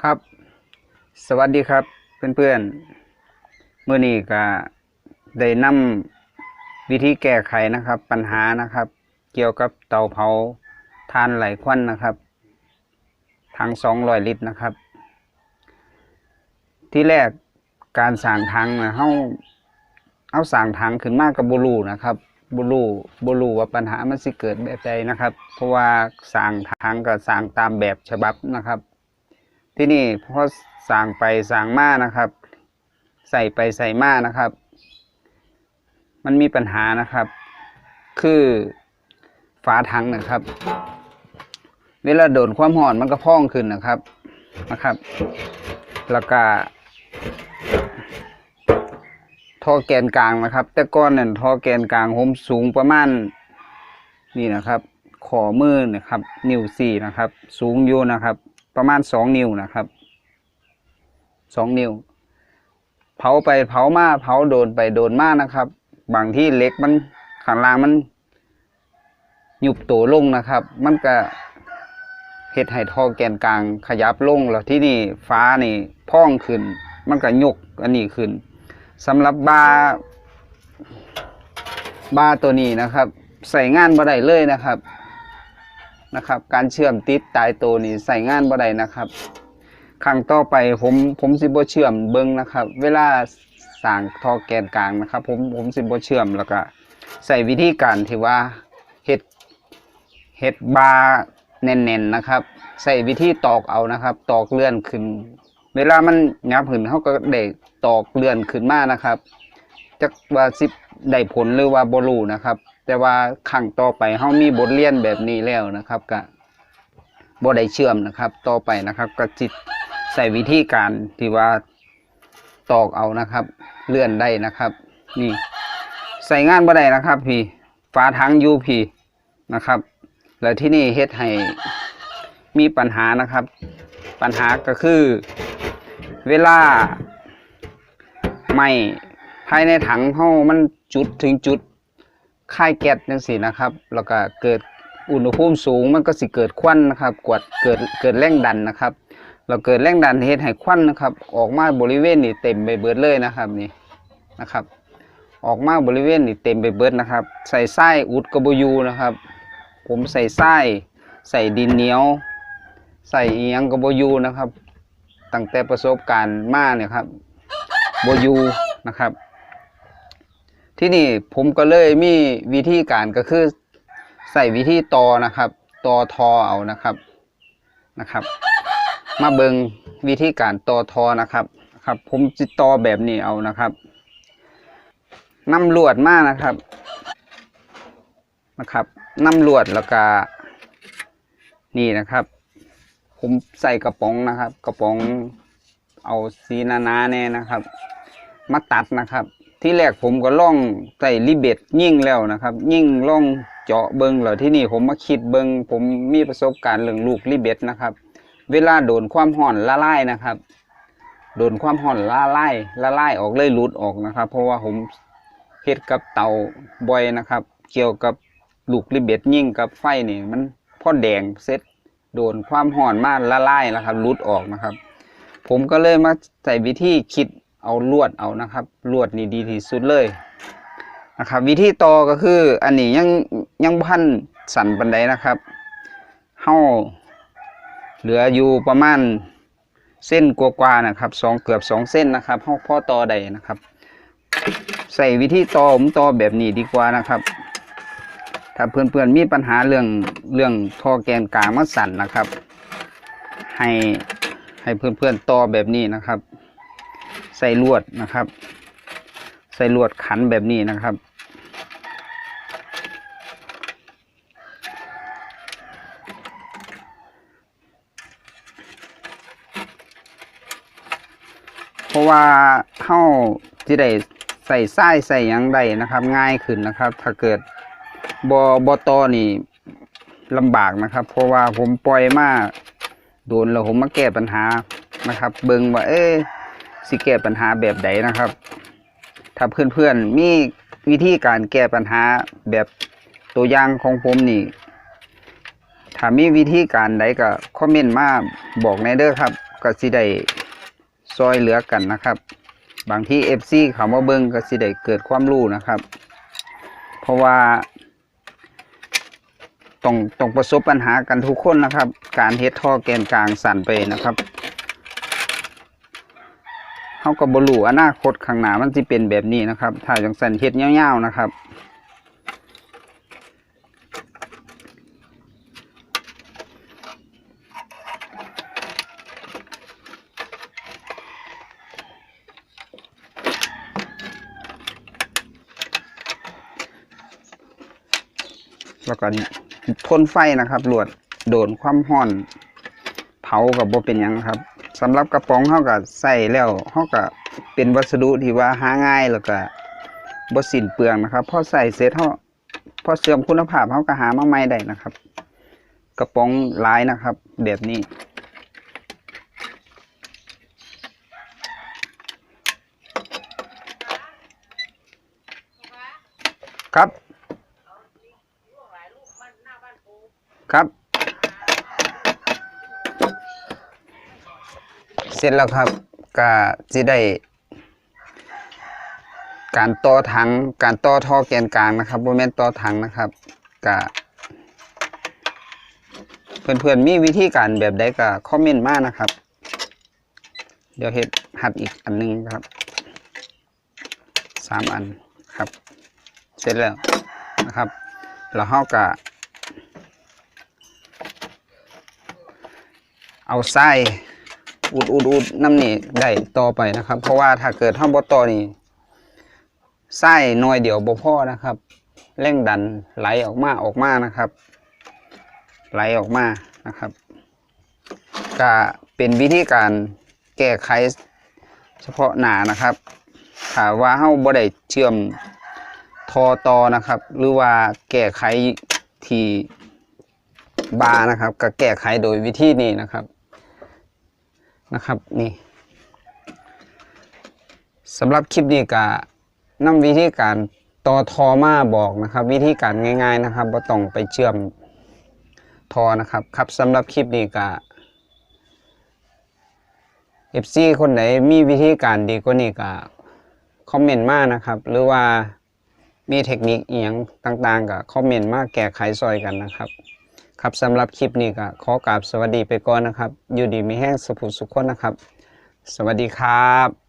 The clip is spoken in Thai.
ครับ สวัสดีครับเพื่อนๆเมื่อนี้ก็ได้นำวิธีแก้ไขนะครับ ปัญหานะครับ เกี่ยวกับเตาเผาทานไหลควันนะครับถังสองร้อยลิตรนะครับ ที่แรกการสร้างถังนะเฮาเอาสร้างถังขึ้นมากับบุรูนะครับบุรูบุรูว่าปัญหามันสิเกิดแบบใดนะครับ เพราะว่าสร้างถังก็สร้างตามแบบฉบับนะครับ ที่นี่พอสั่งไปสั่งมานะครับ ใส่ไปใส่มานะครับ มันมีปัญหานะครับ คือฝาถังนะครับ เวลาโดนความร้อนมันก็พองขึ้นนะครับนะครับ แล้วก็ท่อแกนกลางนะครับ แต่ก้อนนั่นท่อแกนกลางผมสูงประมาณนี่นะครับขอมือนะครับ นิ้วสี่นะครับ สูงอยู่นะครับ ประมาณสองนิ้วนะครับสองนิ้ว เผาไปเผามาเผาโดนไปโดนมากนะครับ บางที่เล็กมันข้างล่างมันหยุบตัวลงนะครับ มันก็เห็ดให้ทอแกนกลางขยับลงแล้วที่นี่ฟ้านี่พ่องขึ้น มันก็ยกอันนี้ขึ้นสำหรับบาบาตัวนี้นะครับ ใส่งานบ่ได้เลยนะครับ นะครับ การเชื่อมติดตายตัวนี่ใส่งานบ่ได้นะครับครั้งต่อไปผมผมสิบ่เชื่อมเบิ้งนะครับ เวลาสร้างท่อแกนกลางนะครับ ผมผมสิบ่เชื่อมแล้วก็ใส่วิธีการที่ว่าเฮ็ดเฮ็ดบาร์แน่นๆนะครับ ใส่วิธีตอกเอานะครับ ตอกเลื่อนขึ้น เวลามันงับขึ้นเขาก็ได้ตอกเลื่อนขึ้นมานะครับจักว่าสิได้ผลหรือว่าบ่รู้นะครับ แต่ว่าครั้งต่อไปเฮามีบทเรียนแบบนี้แล้วนะครับก็บ่ได้เชื่อมนะครับ ต่อไปนะครับก็จิตใส่วิธีการที่ว่าตอกเอานะครับ เลื่อนได้นะครับ นี่ ใส่งานบ่ได้นะครับ พี่ฝาถังยูพี่นะครับ แล้วที่นี่เฮ็ดให้มีปัญหานะครับ ปัญหาก็คือ เวลาไม่ภายในถังเฮามันจุดถึงจุด ค่ายแก๊สจังซี่นะครับ แล้วก็เกิดอุณหภูมิสูงมันก็สิเกิดควันนะครับกวดเกิดเกิดแรงดันนะครับ เราเกิดแรงดันเฮ็ดให้ควันนะครับ ออกมาบริเวณนี่เต็มไปเบิดเลยนะครับนี่นะครับ ออกมาบริเวณนี่เต็มไปเบิดนะครับ ใส่ไส้อุดกระบยูนะครับ ผมใส่ไส้ใส่ดินเหนียว ใส่อีหยังกระบยูนะครับตั้งแต่ประสบการณ์มาเนี่ยครับบยูนะครับ ที่นี่ผมก็เลยมีวิธีการก็คือใส่วิธีตอนะครับ ตอทอเอานะครับนะครับ มาเบิงวิธีการตอทอนะครับครับ ผมจิตอแบบนี้เอานะครับนำลวดมากนะครับนะครับนำลวดแล้วก็นี่นะครับ ผมใส่กระป๋องนะครับ กระป๋องเอาสีหนาแน่นะครับ มาตัดนะครับ ที่แรกผมก็ล่องใส่ริเบตยิ่งแล้วนะครับ ยิ่งล่องเจาะเบิงแล้วที่นี่ผมมาคิดเบิงผมมีประสบการณ์เรื่องลูกริเบตนะครับ เวลาโดนความห่อนละลายนะครับ โดนความห่อนละลายละลายออกเลยหลุดออกนะครับ เพราะว่าผมเฮ็ดกับเตาบ่อยนะครับ เกี่ยวกับลูกริเบตยิ่งกับไฟนี่มันพ่อแดงเสร็จโดนความห่อนมาละลายแล้วครับหลุดออกนะครับ ผมก็เลยมาใส่วิธีคิด เอาลวดเอานะครับลวดนี่ดีที่สุดเลยนะครับ วิธีต่อก็คืออันนี้ยังยังพันสั่นปันไดนะครับเฮาเหลืออยู่ประมาณเส้นกว่าๆนะครับสองเกือบสองเส้นนะครับเฮาพ่อต่อได้นะครับ ใส่วิธีต่อผมต่อแบบนี้ดีกว่านะครับ ถ้าเพื่อนๆมีปัญหาเรื่องเรื่องท่อแกนกลางมันสั่นนะครับ ให้ให้เพื่อนๆต่อแบบนี้นะครับ ส่ลวดนะครับ ใส่ลวดขันแบบนี้นะครับเพราะว่าเข้าที่ได้ใส่ไส้ใส่ยังได้นะครับ ง่ายขึ้นนะครับ ถ้าเกิดบอบอตอนี่ลำบากนะครับ เพราะว่าผมปล่อยมากโดนแล้วผมมาแก้ปัญหานะครับ เบิงว่า เอ้ย สิแก้ปัญหาแบบใดนะครับ ถ้าเพื่อนๆมีวิธีการแก้ปัญหาแบบตัวอย่างของผมนี่ถ้ามีวิธีการใดก็คอมเมนต์มาบอกในเด้อครับก็สิได้ซอยเหลือกันนะครับ บางที่ FC เขามาเบิ่งก็สิได้เกิดความรู้นะครับ เพราะว่าต้องต้องประสบปัญหากันทุกคนนะครับ การเฮ็ดท่อแกนกลางสั่นไปนะครับ เฮาก็บรูอนาคตข้างหน้ามันสิเป็นแบบนี้นะครับ ถ้าจังสันเฮ็ดยาวๆนะครับแล้วก็ทนไฟนะครับลวดโดนความร้อน เผากับบ่เป็นยังครับ สำหรับกระป๋องเฮาก็ใส่แล้วเฮาก็เป็นวัสดุที่ว่าหาง่ายแล้วก็บสิ้นเปลืองนะครับพอใส่เสร็จเฮาพอเสื่อมคุณภาพเฮาก็หามาใหม่ได้นะครับ กระป๋องลายนะครับ แบบนี้ ครับ ครับ สร็จแล้วครับก็จะได้ การต่อถังการต่อท่อแกนกลางนะครับโมเมนต่อถังนะครับก็เพื่อนๆมีวิธีการแบบใดก็คอมเมนต์มานะครับ เดี๋ยวเฮ็ดหัดอีกอันหนึงครับสามอันครับ เสร็จแล้วนะครับ แล้วเราก็เอาไส้ อุดอุดอุดน้ำนี่ได้ต่อไปนะครับ เพราะว่าถ้าเกิดท่าบ่ต่อนี่ไส้น้อยเดียวบ่พอนะครับเร่งดันไหลออกมาออกมานะครับ ไหลออกมานะครับก็เป็นวิธีการแก้ไขเฉพาะหนานะครับถ้าว่าเฮาบ่ได้เชื่อมทอต่อนะครับ หรือว่าแก้ไขที่บานะครับ ก็แก้ไขโดยวิธีนี้นะครับ นะครับนี่สำหรับคลิปนี้ก็นำวิธีการต่อทอมาบอกนะครับ วิธีการง่าย ๆนะครับบ่ต้องไปเชื่อมทอนะครับครับสำหรับคลิปนี้ก็ FC คนไหนมีวิธีการดีกว่านี้ก็คอมเมนต์มานะครับ หรือว่ามีเทคนิคเอียงต่างๆก็คอมเมนต์มาแก้ไขซอยกันนะครับ ครับสำหรับคลิปนี้ก็ขอกราบสวัสดีไปก่อนนะครับ อยู่ดีมีแห้งสุขสุขคนนะครับ สวัสดีครับ